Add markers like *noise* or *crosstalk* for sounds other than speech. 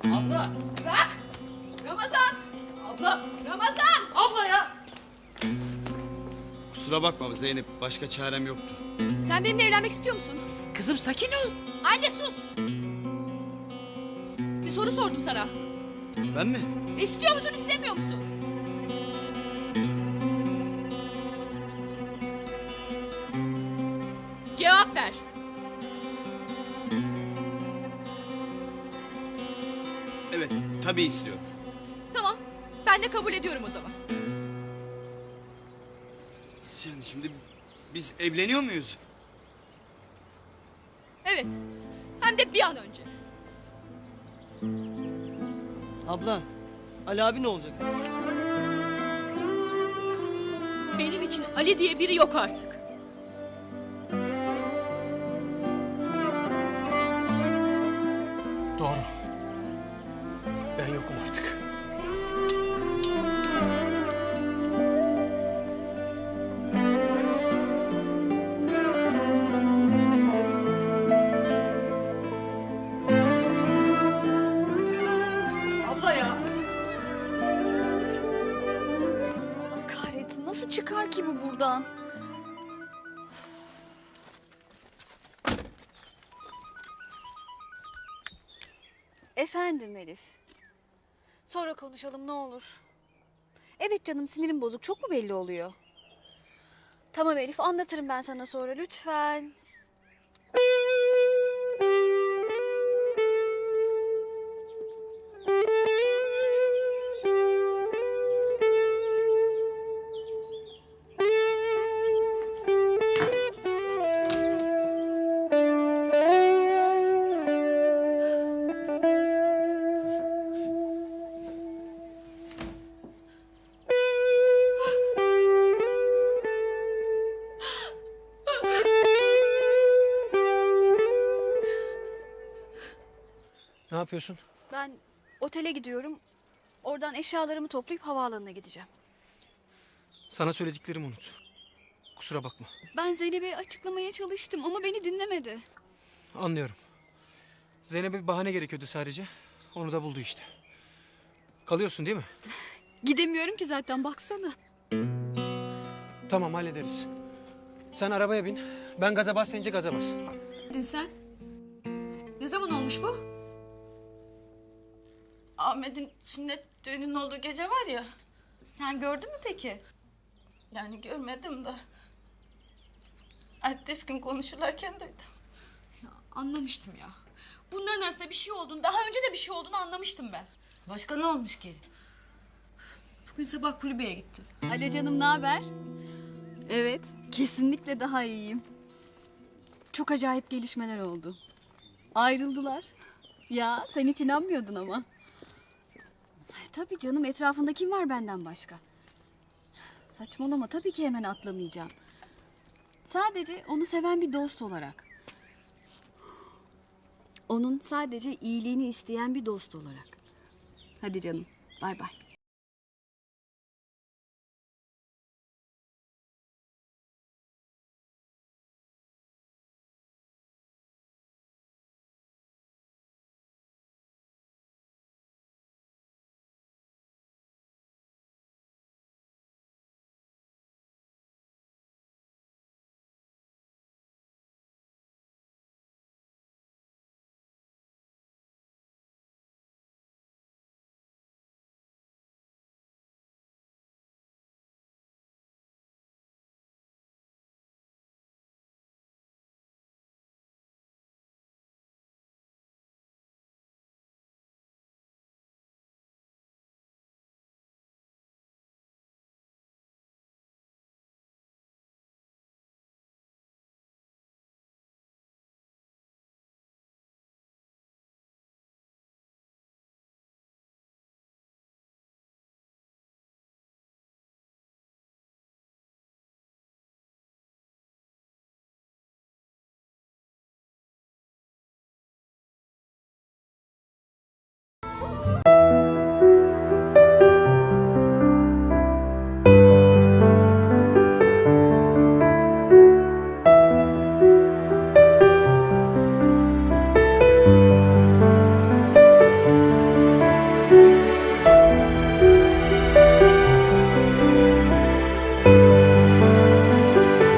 Abla! Bırak! Ramazan! Abla! Ramazan! Abla ya! Kusura bakma Zeynep. Başka çarem yoktu. Sen benimle evlenmek istiyor musun? Kızım sakin ol. Anne sus! Bir soru sordum sana. Ben mi? İstiyor musun istemiyor musun? Evet. Tabii istiyorum. Tamam. Ben de kabul ediyorum o zaman. Nasıl yani şimdi biz evleniyor muyuz? Evet. Hem de bir an önce. Abla, Ali abi ne olacak? Benim için Ali diye biri yok artık. Çıkar ki bu buradan? Efendim Elif. Sonra konuşalım ne olur. Evet canım sinirim bozuk çok mu belli oluyor? Tamam Elif anlatırım ben sana sonra lütfen. Yapıyorsun? Ben otele gidiyorum. Oradan eşyalarımı toplayıp havaalanına gideceğim. Sana söylediklerimi unut. Kusura bakma. Ben Zeynep'e açıklamaya çalıştım ama beni dinlemedi. Anlıyorum. Zeynep'e bir bahane gerekiyordu sadece. Onu da buldu işte. Kalıyorsun değil mi? *laughs* Gidemiyorum ki zaten baksana. Tamam hallederiz. Sen arabaya bin. Ben gaza bas deyince gaza bas. Dedin sen? Ne zaman olmuş bu? Ahmet'in sünnet düğünün olduğu gece var ya. Sen gördün mü peki? Yani görmedim de. Ertesi gün konuşurlarken duydum. Anlamıştım ya. Bunların arasında bir şey olduğunu, daha önce de bir şey olduğunu anlamıştım ben. Başka ne olmuş ki? Bugün sabah kulübeye gittim. Alo canım ne haber? Evet, kesinlikle daha iyiyim. Çok acayip gelişmeler oldu. Ayrıldılar. Ya sen hiç inanmıyordun ama. Tabii canım etrafında kim var benden başka? Saçmalama tabii ki hemen atlamayacağım. Sadece onu seven bir dost olarak. Onun sadece iyiliğini isteyen bir dost olarak. Hadi canım bay bay.